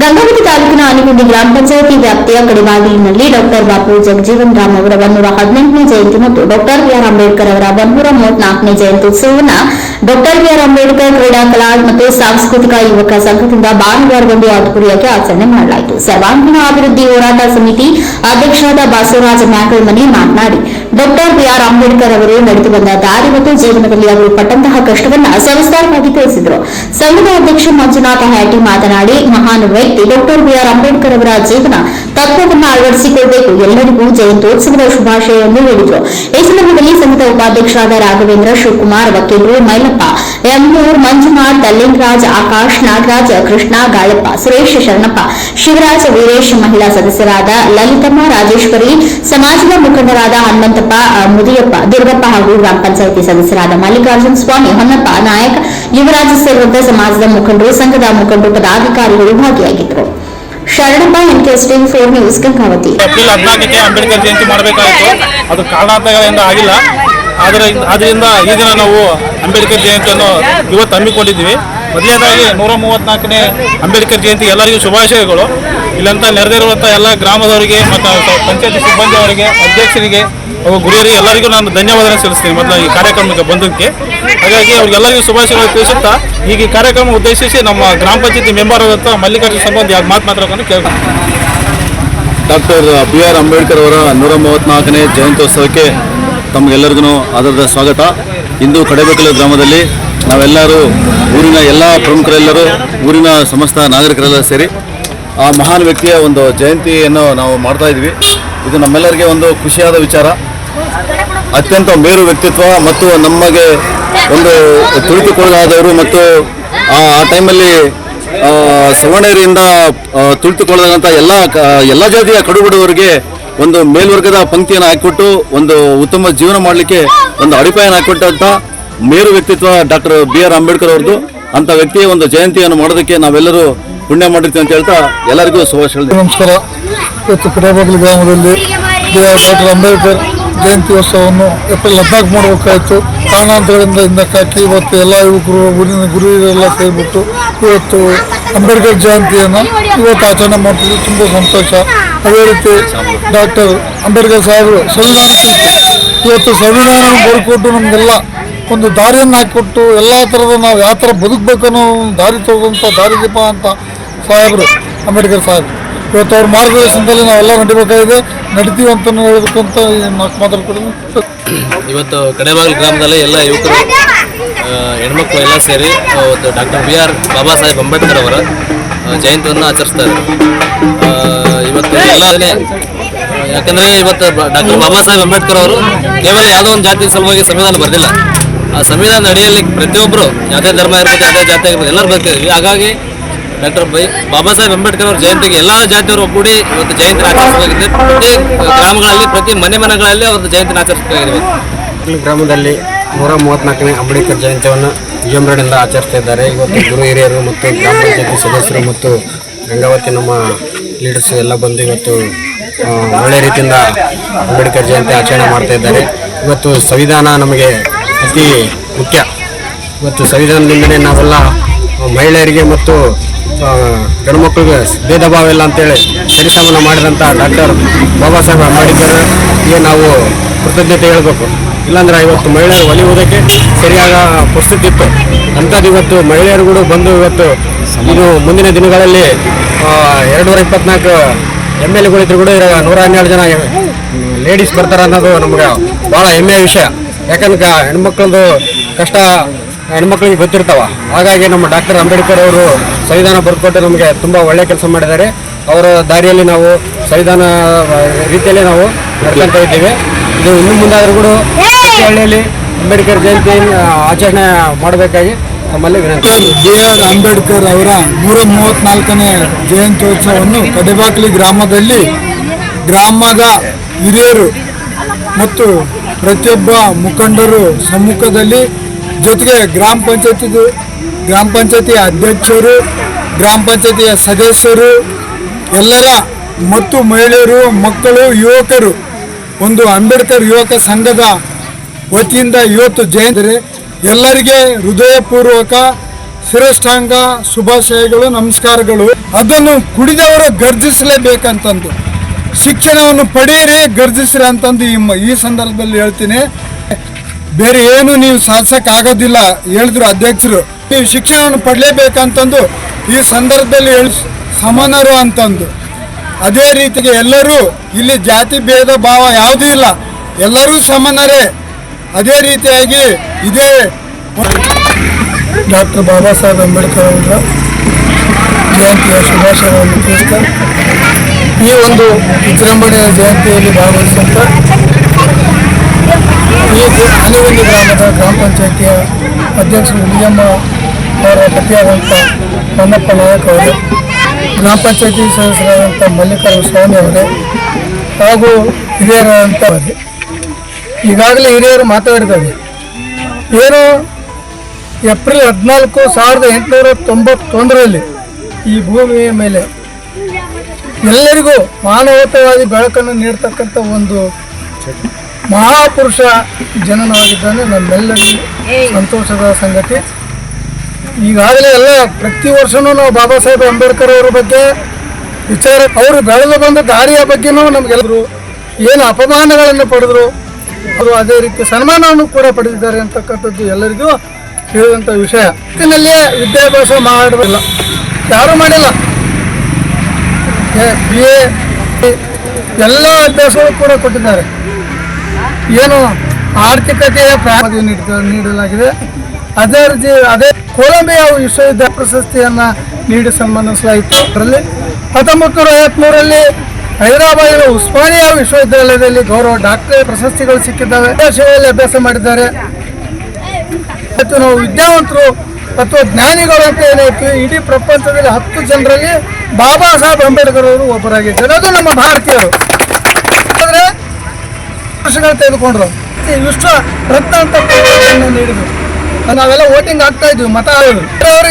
ಗಂಗಾವತಿ ತಾಲೂಕಿನ ಆನೆಗುಂಡಿ ಗ್ರಾಮ ಪಂಚಾಯತಿ ವ್ಯಾಪ್ತಿಯ ಕಡಿಬಾಗಿಲಿನಲ್ಲಿ ಡಾಕ್ಟರ್ ಬಾಪು ಜಗಜೀವನ್ ರಾಮ್ ಅವರ ಒನ್ನೂರ ಹದಿನೆಂಟನೇ ಜಯಂತಿ ಮತ್ತು ಡಾಕ್ಟರ್ ಬಿಆರ್ ಅಂಬೇಡ್ಕರ್ ಅವರ ಒನ್ನೂರ ಮೂವತ್ನಾಲ್ಕನೇ ಜಯಂತ್ಯುತ್ಸವವನ್ನು ಡಾಕ್ಟರ್ ಬಿಆರ್ ಅಂಬೇಡ್ಕರ್ ಕ್ರೀಡಾ ಕಲಾ ಮತ್ತು ಸಾಂಸ್ಕೃತಿಕ ಯುವಕ ಸಂಘದಿಂದ ಭಾನುವಾರದಂದು ಅದ್ದೂರಿಯಾಗಿ ಆಚರಣೆ ಮಾಡಲಾಯಿತು. ಸರ್ವಾಂಗೀಣ ಅಭಿವೃದ್ಧಿ ಹೋರಾಟ ಸಮಿತಿ ಅಧ್ಯಕ್ಷರಾದ ಬಸವರಾಜ ಮ್ಯಾಕಲ್ಮನಿ ಮಾತನಾಡಿ ಡಾಕ್ಟರ್ ಬಿಆರ್ ಅಂಬೇಡ್ಕರ್ ಅವರು ನಡೆದು ಬಂದ ದಾರಿ ಮತ್ತು ಜೀವನದಲ್ಲಿ ಅವರು ಪಟ್ಟಂತಹ ಕಷ್ಟವನ್ನು ಸವಿಸ್ತಾರವಾಗಿ ತಿಳಿಸಿದರು. ಸಂಘದ ಅಧ್ಯಕ್ಷ ಮಂಜುನಾಥ ಹ್ಯಾಟಿ ಮಾತನಾಡಿ, ಮಹಾನ್ ವ್ಯಕ್ತಿ ಡಾಕ್ಟರ್ ಬಿಆರ್ ಅಂಬೇಡ್ಕರ್ ಅವರ ಜೀವನ ತತ್ವವನ್ನು ಅಳವಡಿಸಿಕೊಳ್ಳಬೇಕು ಎಲ್ಲರಿಗೂ ಜಯಂತ್ಯೋತ್ಸವದ ಶುಭಾಶಯವನ್ನು ಹೇಳಿದರು. ಈ ಸಂದರ್ಭದಲ್ಲಿ ಸಂಘದ ಉಪಾಧ್ಯಕ್ಷರಾದ ರಾಘವೇಂದ್ರ ಶಿವಕುಮಾರ್, ವಕೀಲರು ಮೈಲಪ್ಪ ಎಂಬೂರ್ ಮಂಜುನಾಥ್, ದಲ್ಲಿಂಗರಾಜ್, ಆಕಾಶ್, ನಾಗರಾಜ್, ಕೃಷ್ಣ ಗಾಳಪ್ಪ ಸುರೇಶ್, ಶರಣಪ್ಪ, ಶಿವರಾಜ್, ವೀರೇಶ್ ಮಹಿಳಾ ಸದಸ್ಯರಾದ ಲಲಿತಮ್ಮ, ರಾಜೇಶ್ವರಿ, ಸಮಾಜದ ಮುಖಂಡರಾದ ಹನುಮಂತಪ್ಪ ಮುದಿಯಪ್ಪ, ದುರ್ಗಪ್ಪ ಹಾಗೂ ಗ್ರಾಮ ಪಂಚಾಯಿತಿ ಸದಸ್ಯರಾದ ಮಲ್ಲಿಕಾರ್ಜುನ ಸ್ವಾಮಿ, ಹೊನ್ನಪ್ಪ ನಾಯಕ್, ಯುವರಾಜ ಸೇರಿದಂತೆ ಸಮಾಜದ ಮುಖಂಡರು, ಸಂಘದ ಮುಖಂಡರು, ಪದಾಧಿಕಾರಿಗಳು ಭಾಗಿಯಾಗಿದ್ದರು. Sharanappa interesting four news, Gangavathi. Ambedkar Jayanti ಮಾಡಬೇಕಾಗಿತ್ತು ಅದು ಕಾರಣಾಂತರಗಳಿಂದ ಆಗಿಲ್ಲ. ಆದರೆ ಅದರಿಂದ ಈ ದಿನ ನಾವು ಅಂಬೇಡ್ಕರ್ ಜಯಂತಿಯನ್ನು ಇವತ್ತು ಹಮ್ಮಿಕೊಂಡಿದ್ದೀವಿ. ಮೊದಲನೇದಾಗಿ ನೂರ ಮೂವತ್ನಾಲ್ಕನೇ ಅಂಬೇಡ್ಕರ್ ಜಯಂತಿ ಎಲ್ಲರಿಗೂ ಶುಭಾಶಯಗಳು. ಇಲ್ಲಂತ ನೆರೆದಿರುವಂಥ ಎಲ್ಲ ಗ್ರಾಮದವರಿಗೆ ಮತ್ತು ಪಂಚಾಯತಿ ಸಿಬ್ಬಂದಿ ಅವರಿಗೆ ಅಧ್ಯಕ್ಷರಿಗೆ ಹಾಗೂ ಗುರಿಯರಿಗೆ ಎಲ್ಲರಿಗೂ ನಾನು ಧನ್ಯವಾದ ಸಲ್ಲಿಸ್ತೀನಿ ಮೊದಲ ಈ ಕಾರ್ಯಕ್ರಮಕ್ಕೆ ಬಂದಕ್ಕೆ. ಹಾಗಾಗಿ ಅವ್ರಿಗೆಲ್ಲರಿಗೂ ಶುಭಾಶಯಗಳು ತಿಳಿಸುತ್ತಾ, ಈಗ ಈ ಕಾರ್ಯಕ್ರಮ ಉದ್ದೇಶಿಸಿ ನಮ್ಮ ಗ್ರಾಮ ಪಂಚಾಯತಿ ಮೆಂಬರ್ ಆದಂಥ ಮಲ್ಲಿಕಾರ್ಜುನ ಸಂಬಂಧಿ ಯಾರು ಮಾತು ಮಾತಾಡೋದನ್ನು ಕೇಳ್ಕೊಂಡು. ಡಾಕ್ಟರ್ ಬಿ ಆರ್ ಅಂಬೇಡ್ಕರ್ ಅವರ ನೂರ ಮೂವತ್ತ್ನಾಲ್ಕನೇ ಜಯಂತ್ಯೋತ್ಸವಕ್ಕೆ ತಮಗೆಲ್ಲರಿಗೂ ಆದರದ ಸ್ವಾಗತ. ಇಂದು ಕಡೆಬೆಕಲು ಗ್ರಾಮದಲ್ಲಿ ನಾವೆಲ್ಲರೂ ಊರಿನ ಎಲ್ಲ ಪ್ರಮುಖರೆಲ್ಲರೂ ಊರಿನ ಸಮಸ್ತ ನಾಗರಿಕರೆಲ್ಲ ಸೇರಿ ಆ ಮಹಾನ್ ವ್ಯಕ್ತಿಯ ಒಂದು ಜಯಂತಿಯನ್ನು ನಾವು ಮಾಡ್ತಾ ಇದ್ವಿ ಇದು ನಮ್ಮೆಲ್ಲರಿಗೆ ಒಂದು ಖುಷಿಯಾದ ವಿಚಾರ. ಅತ್ಯಂತ ಮೇರು ವ್ಯಕ್ತಿತ್ವ ಮತ್ತು ನಮಗೆ ಒಂದು ತುಳಿತುಕೊಳ್ಳಾದವರು ಮತ್ತು ಆ ಟೈಮಲ್ಲಿ ಸವಣೇರಿಯಿಂದ ತುಳಿತುಕೊಳ್ಳದಂಥ ಎಲ್ಲ ಎಲ್ಲ ಜಾತಿಯ ಕಡುಬಡವರಿಗೆ ಒಂದು ಮೇಲ್ವರ್ಗದ ಪಂಕ್ತಿಯನ್ನು ಹಾಕಿಕೊಟ್ಟು ಒಂದು ಉತ್ತಮ ಜೀವನ ಮಾಡಲಿಕ್ಕೆ ಒಂದು ಅಡಿಪಾಯನ ಹಾಕಿಕೊಟ್ಟಂಥ ಮೇರು ವ್ಯಕ್ತಿತ್ವ ಡಾಕ್ಟರ್ ಬಿ ಆರ್ ಅಂಬೇಡ್ಕರ್ ಅವ್ರದ್ದು. ಅಂಥ ವ್ಯಕ್ತಿಯ ಒಂದು ಜಯಂತಿಯನ್ನು ಮಾಡೋದಕ್ಕೆ ನಾವೆಲ್ಲರೂ ಪುಣ್ಯ ಮಾಡಿರ್ತೀವಿ ಅಂತ ಹೇಳ್ತಾ ಎಲ್ಲರಿಗೂ ಶುಭಾಶಯ ನಮಸ್ಕಾರ. ಇವತ್ತು ಕಡಬಾಗಿಲು ಗ್ರಾಮದಲ್ಲಿ ಡಾಕ್ಟರ್ ಅಂಬೇಡ್ಕರ್ ಜಯಂತಿ ಉತ್ಸವವನ್ನು ಏಪ್ರಿಲ್ ಹದಿನಾಲ್ಕು ಮಾಡಬೇಕಾಯಿತು. ಕಾರಣಾಂತರಗಳಿಂದ ಹಿಂದಕ್ಕಾಕಿ ಇವತ್ತು ಎಲ್ಲ ಯುವಕರು ಊರಿನ ಗುರುಗಳೆಲ್ಲ ಸೇರಿಬಿಟ್ಟು ಇವತ್ತು ಅಂಬೇಡ್ಕರ್ ಜಯಂತಿಯನ್ನು ಇವತ್ತು ಆಚರಣೆ ಮಾಡ್ತಿದ್ದು ತುಂಬ ಸಂತೋಷ. ಅದೇ ರೀತಿ ಡಾಕ್ಟರ್ ಅಂಬೇಡ್ಕರ್ ಸಾಹೇಬರು ಸಂವಿಧಾನ ಇವತ್ತು ಸಂವಿಧಾನ ಬರ್ಕೊಟ್ಟು ನಮಗೆಲ್ಲ ಒಂದು ದಾರಿಯನ್ನು ಹಾಕಿಕೊಟ್ಟು ಎಲ್ಲ ಥರದ ನಾವು ಯಾವ ಥರ ಬದುಕಬೇಕು ಅನ್ನೋ ಒಂದು ದಾರಿ ತೋರಿದಂಥ ದಾರಿದೀಪ ಅಂತ ಸಾಹೇಬರು ಅಂಬೇಡ್ಕರ್ ಸಾಹೇಬ್ ಇವತ್ತು ಅವ್ರ ಮಾರ್ಗದರ್ಶನದಲ್ಲಿ ನಾವೆಲ್ಲ ನಡಿಬೇಕಾಗಿದೆ. ನಡಿತೀವಿ ಅಂತ ಹೇಳಬೇಕಂತ ಮಾತು ಮಾತಾಡ್ಕೊಡೋದು ಇವತ್ತು ಕಡೆಬಾಗಿಲು ಗ್ರಾಮದಲ್ಲಿ ಎಲ್ಲ ಯುವಕರು ಹೆಣ್ಮಕ್ಳು ಎಲ್ಲ ಸೇರಿ doctor B R Baba Saheb Ambedkar ಅವರ ಜಯಂತಿಯನ್ನು ಆಚರಿಸ್ತಾ ಇವತ್ತು ಎಲ್ಲದೇ ಯಾಕಂದರೆ ಇವತ್ತು ಡಾಕ್ಟರ್ ಬಾಬಾ ಸಾಹೇಬ್ ಅಂಬೇಡ್ಕರ್ ಅವರು ಕೇವಲ ಯಾವುದೋ ಒಂದು ಜಾತಿ ಸಲುವಾಗಿ ಸಂವಿಧಾನ ಬರಲಿಲ್ಲ ಆ ಸಂವಿಧಾನದ ಅಡಿಯಲ್ಲಿ ಪ್ರತಿಯೊಬ್ಬರು ಯಾವುದೇ ಧರ್ಮ ಇರ್ಬೋದು ಯಾವುದೇ ಜಾತಿ ಇರ್ಬೋದು ಎಲ್ಲರೂ ಬರ್ತಿದ್ವಿ ಹಾಗಾಗಿ ಡಾಕ್ಟರ್ ಬೈ ಬಾಬಾ ಸಾಹೇಬ್ ಅಂಬೇಡ್ಕರ್ ಅವ್ರ ಜಯಂತಿಗೆ ಎಲ್ಲ ಜಾತಿಯವರು ಒಗ್ಗೂಡಿ ಇವತ್ತು ಜಯಂತಿ ಆಚರಿಸಬೇಕಿದೆ ಪ್ರತಿ ಗ್ರಾಮಗಳಲ್ಲಿ, ಪ್ರತಿ ಮನೆ ಮನೆಗಳಲ್ಲಿ ಅವ್ರದ್ದು ಜಯಂತಿನ ಆಚರಿಸಬೇಕಾಗಿದೆ ಗ್ರಾಮದಲ್ಲಿ ನೂರ ಮೂವತ್ತ್ನಾಲ್ಕನೇ ಅಂಬೇಡ್ಕರ್ ಜಯಂತಿಯನ್ನು ವಿಜೃಂಭಣೆಯಿಂದ ಆಚರಿಸ್ತಾ ಇದ್ದಾರೆ. ಇವತ್ತು ಗುರು ಹಿರಿಯರು ಮತ್ತು ಗ್ರಾಮ ಪಂಚಾಯತಿ ಸದಸ್ಯರು ಮತ್ತು ಗಂಗಾವತಿ ನಮ್ಮ ಲೀಡರ್ಸ್ ಎಲ್ಲ ಬಂದು ಇವತ್ತು ಒಳ್ಳೆ ರೀತಿಯಿಂದ ಅಂಬೇಡ್ಕರ್ ಜಯಂತಿ ಆಚರಣೆ ಮಾಡ್ತಾ ಇದ್ದಾರೆ. ಇವತ್ತು ಸಂವಿಧಾನ ನಮಗೆ ಅತಿ ಮುಖ್ಯ. ಇವತ್ತು ಸಂವಿಧಾನದಿಂದಲೇ ನಾವೆಲ್ಲ ಮಹಿಳೆಯರಿಗೆ ಮತ್ತು ಆ, ಗಂಡು ಮಕ್ಕಳಿಗೆ ಭೇದ ಭಾವ ಇಲ್ಲ ಅಂತೇಳಿ ಸರಿಸಮನ ಮಾಡಿದಂಥ ಡಾಕ್ಟರ್ ಬಾಬಾ ಸಾಹೇಬ್ ಅಂಬೇಡ್ಕರ್ಗೆ ನಾವು ಕೃತಜ್ಞತೆ ಹೇಳಬೇಕು. ಇಲ್ಲಾಂದ್ರೆ ಇವತ್ತು ಮಹಿಳೆಯರು ಒಲಿಯುವುದಕ್ಕೆ ಸರಿಯಾದ ಪರಿಸ್ಥಿತಿ ಇತ್ತು ಅಂಥದ್ದು ಇವತ್ತು ಮಹಿಳೆಯರು ಕೂಡ ಬಂದು ಇವತ್ತು ಇದು ಮುಂದಿನ ದಿನಗಳಲ್ಲಿ ಎರಡು ನೂರ ಇಪ್ಪತ್ನಾಲ್ಕು ಎಂ ಎಲ್ ಎಗಳಿದ್ರು ಕೂಡ ಇವಾಗ ನೂರ ಹನ್ನೆರಡು ಜನ ಲೇಡೀಸ್ ಬರ್ತಾರೆ ಅನ್ನೋದು ನಮ್ಗೆ ಭಾಳ ಹೆಮ್ಮೆಯ ವಿಷಯ. ಯಾಕಂದ್ರೆ ಹೆಣ್ಮಕ್ಳದ್ದು ಕಷ್ಟ ಹೆಣ್ಮಕ್ಳಿಗೆ ಗೊತ್ತಿರ್ತಾವ. ಹಾಗಾಗಿ ನಮ್ಮ ಡಾಕ್ಟರ್ ಅಂಬೇಡ್ಕರ್ ಅವರು ಸಂವಿಧಾನ ಬರ್ಕೊಟ್ಟು ನಮಗೆ ತುಂಬ ಒಳ್ಳೆ ಕೆಲಸ ಮಾಡಿದ್ದಾರೆ. ಅವರ ದಾರಿಯಲ್ಲಿ ನಾವು ಸಂವಿಧಾನ ರೀತಿಯಲ್ಲಿ ನಾವು ನಡ್ಕೊಂತ ಇದ್ದೀವಿ. ಇದು ಇನ್ನು ಮುಂದಾದರೂ ಕೂಡ ಹಳ್ಳಿಯಲ್ಲಿ ಅಂಬೇಡ್ಕರ್ ಜಯಂತಿ ಆಚರಣೆ ಮಾಡಬೇಕಾಗಿ ನಮ್ಮಲ್ಲಿ ಬಿ ಆರ್ ಅಂಬೇಡ್ಕರ್ ಅವರ ನೂರ ಮೂವತ್ನಾಲ್ಕನೇ ಜಯಂತ್ಯೋತ್ಸವವನ್ನು ಕಡೆಬಾಕ್ಲಿ ಗ್ರಾಮದಲ್ಲಿ ಗ್ರಾಮದ ಹಿರಿಯರು ಮತ್ತು ಪ್ರತಿಯೊಬ್ಬ ಮುಖಂಡರು ಸಮ್ಮುಖದಲ್ಲಿ ಜೊತೆಗೆ ಗ್ರಾಮ ಪಂಚಾಯತಿ ಗ್ರಾಮ ಪಂಚಾಯತಿ ಅಧ್ಯಕ್ಷರು, ಗ್ರಾಮ ಪಂಚಾಯತಿಯ ಸದಸ್ಯರು, ಎಲ್ಲರ ಮತ್ತು ಮಹಿಳೆಯರು, ಮಕ್ಕಳು, ಯುವಕರು, ಒಂದು ಅಂಬೇಡ್ಕರ್ ಯುವಕ ಸಂಘದ ವತಿಯಿಂದ ಇವತ್ತು ಜಯಂತಿ ಎಲ್ಲರಿಗೆ ಹೃದಯಪೂರ್ವಕ ಶ್ರೇಷ್ಠಾಂಗ ಶುಭಾಶಯಗಳು, ನಮಸ್ಕಾರಗಳು. ಅದನ್ನು ಕುಡಿದವರು ಗರ್ಜಿಸಲೇಬೇಕಂತಂದು. ಶಿಕ್ಷಣವನ್ನು ಪಡೆಯಿರಿ, ಗರ್ಜಿಸಿರಿ ಅಂತಂದು ಈ ಈ ಸಂದರ್ಭದಲ್ಲಿ ಹೇಳ್ತೀನಿ. ಬೇರೆ ಏನು ನೀವು ಸಾಧಿಸೋಕ್ಕಾಗೋದಿಲ್ಲ, ಹೇಳಿದ್ರು ಅಧ್ಯಕ್ಷರು. ನೀವು ಶಿಕ್ಷಣವನ್ನು ಪಡಲೇಬೇಕಂತಂದು ಈ ಸಂದರ್ಭದಲ್ಲಿ ಹೇಳಿ, ಸಮಾನರು ಅಂತಂದು. ಅದೇ ರೀತಿಗೆ ಎಲ್ಲರೂ, ಇಲ್ಲಿ ಜಾತಿ, ಭೇದ, ಭಾವ ಯಾವುದೂ ಇಲ್ಲ. ಎಲ್ಲರೂ ಸಮಾನರೇ. ಅದೇ ರೀತಿಯಾಗಿ ಇದೇ ಡಾಕ್ಟರ್ ಬಾಬಾ ಸಾಹೇಬ್ ಅಂಬೇಡ್ಕರ್ ಅವರ ಜಯಂತಿಯ ಶುಭಾಶಯಗಳನ್ನು ತಿಳಿಸ್ತಾ, ಈ ಒಂದು ವಿಜೃಂಭಣೆಯ ಜಯಂತಿಯಲ್ಲಿ ಭಾಗವಹಿಸುವಂತ ಈ ಹನಿವಲ್ಲಿ ಗ್ರಾಮದ ಗ್ರಾಮ ಪಂಚಾಯಿತಿಯ ಅಧ್ಯಕ್ಷರು ಹುಲಿಯಮ್ಮ ಅವರ ಪತಿಯಾದಂಥ ಹೊನ್ನಪ್ಪ ನಾಯಕ್ ಅವರು, ಗ್ರಾಮ ಪಂಚಾಯತಿ ಸದಸ್ಯರಾದಂಥ ಮಲ್ಲಿಕಾರ್ಜುನ ಸ್ವಾಮಿ ಅವರೇ ಹಾಗೂ ಹಿರಿಯರಾದಂಥ ಈಗಾಗಲೇ ಹಿರಿಯರು ಮಾತಾಡಿದ್ದಾರೆ. ಏನು ಏಪ್ರಿಲ್ ಹದಿನಾಲ್ಕು ಸಾವಿರದ ಎಂಟುನೂರ ತೊಂಬತ್ತೊಂದರಲ್ಲಿ ಈ ಭೂಮಿಯ ಮೇಲೆ ಎಲ್ಲರಿಗೂ ಮಾನವತವಾದಿ ಬೆಳಕನ್ನು ನೀಡ್ತಕ್ಕಂಥ ಒಂದು ಮಹಾಪುರುಷ ಜನನವಾಗಿದ್ದಾನೆ ನಮ್ಮೆಲ್ಲರಿಗೂ ಸಂತೋಷದ ಸಂಗತಿ. ಈಗಾಗಲೇ ಎಲ್ಲ ಪ್ರತಿ ವರ್ಷನೂ ನಾವು ಬಾಬಾ ಸಾಹೇಬ್ ಅಂಬೇಡ್ಕರ್ ಅವರ ಬಗ್ಗೆ ವಿಚಾರ ಅವರು ಬೆಳೆದು ಬಂದ ದಾರಿಯ ಬಗ್ಗೆನೂ ನಮಗೆಲ್ಲರೂ ಏನು ಅಪಮಾನಗಳನ್ನು ಪಡೆದ್ರು. ಅವರು ಅದೇ ರೀತಿ ಸನ್ಮಾನವನ್ನು ಕೂಡ ಪಡೆದಿದ್ದಾರೆ ಅಂತಕ್ಕಂಥದ್ದು ಎಲ್ಲರಿಗೂ ತಿಳಿದಂಥ ವಿಷಯ. ಇದರಲ್ಲಿ ವಿದ್ಯಾಭ್ಯಾಸ ಮಾಡಿಲ್ಲ ಯಾರು ಮಾಡಿಲ್ಲ. ಬಿ ಎ ಎಲ್ಲ ಅಭ್ಯಾಸಗಳು ಕೂಡ ಕೊಟ್ಟಿದ್ದಾರೆ. ಏನು ಆರ್ಥಿಕತೆಯ ನೀಡಿದ, ನೀಡಲಾಗಿದೆ. ಅದೇ ರೀತಿ ಅದೇ ಕೊಲಂಬಿಯಾ ವಿಶ್ವವಿದ್ಯಾಲಯ ಪ್ರಶಸ್ತಿಯನ್ನ ನೀಡಿ ಸನ್ಮಾನಿಸಲಾಯಿತು. ಅದರಲ್ಲಿ ಹತ್ತೊಂಬತ್ತು ನೂರ ಐವತ್ಮೂರರಲ್ಲಿ ಹೈದರಾಬಾದಿನ ಉಸ್ಮಾನಿಯಾ ವಿಶ್ವವಿದ್ಯಾಲಯದಲ್ಲಿ ಗೌರವ ಡಾಕ್ಟರ್ ಪ್ರಶಸ್ತಿಗಳು ಸಿಕ್ಕಿದ್ದಾವೆ. ವಿದೇಶದಲ್ಲಿ ಅಭ್ಯಾಸ ಮಾಡಿದ್ದಾರೆ. ಮತ್ತು ನಾವು ವಿದ್ಯಾವಂತರು ಜ್ಞಾನಿಗಳು ಅಂತ ಏನಾಯ್ತು? ಇಡೀ ಪ್ರಪಂಚದಲ್ಲಿ ಹತ್ತು ಜನರಲ್ಲಿ ಬಾಬಾ ಸಾಹೇಬ್ ಅಂಬೇಡ್ಕರ್ ಅವರು ಒಬ್ಬರಾಗಿದ್ದಾರೆ. ಅದು ನಮ್ಮ ಭಾರತೀಯರು. ಆದರೆ ವರ್ಷಗಳು ತೆಗೆದುಕೊಂಡ್ರು. ವಿಶ್ವ ರತ್ನ ಅಂತ ನೀಡಿದ್ರು. ನಾವೆಲ್ಲ ವೋಟಿಂಗ್ ಆಗ್ತಾ ಇದ್ವಿ, ಮತ ಅವ್ರಿಗೆ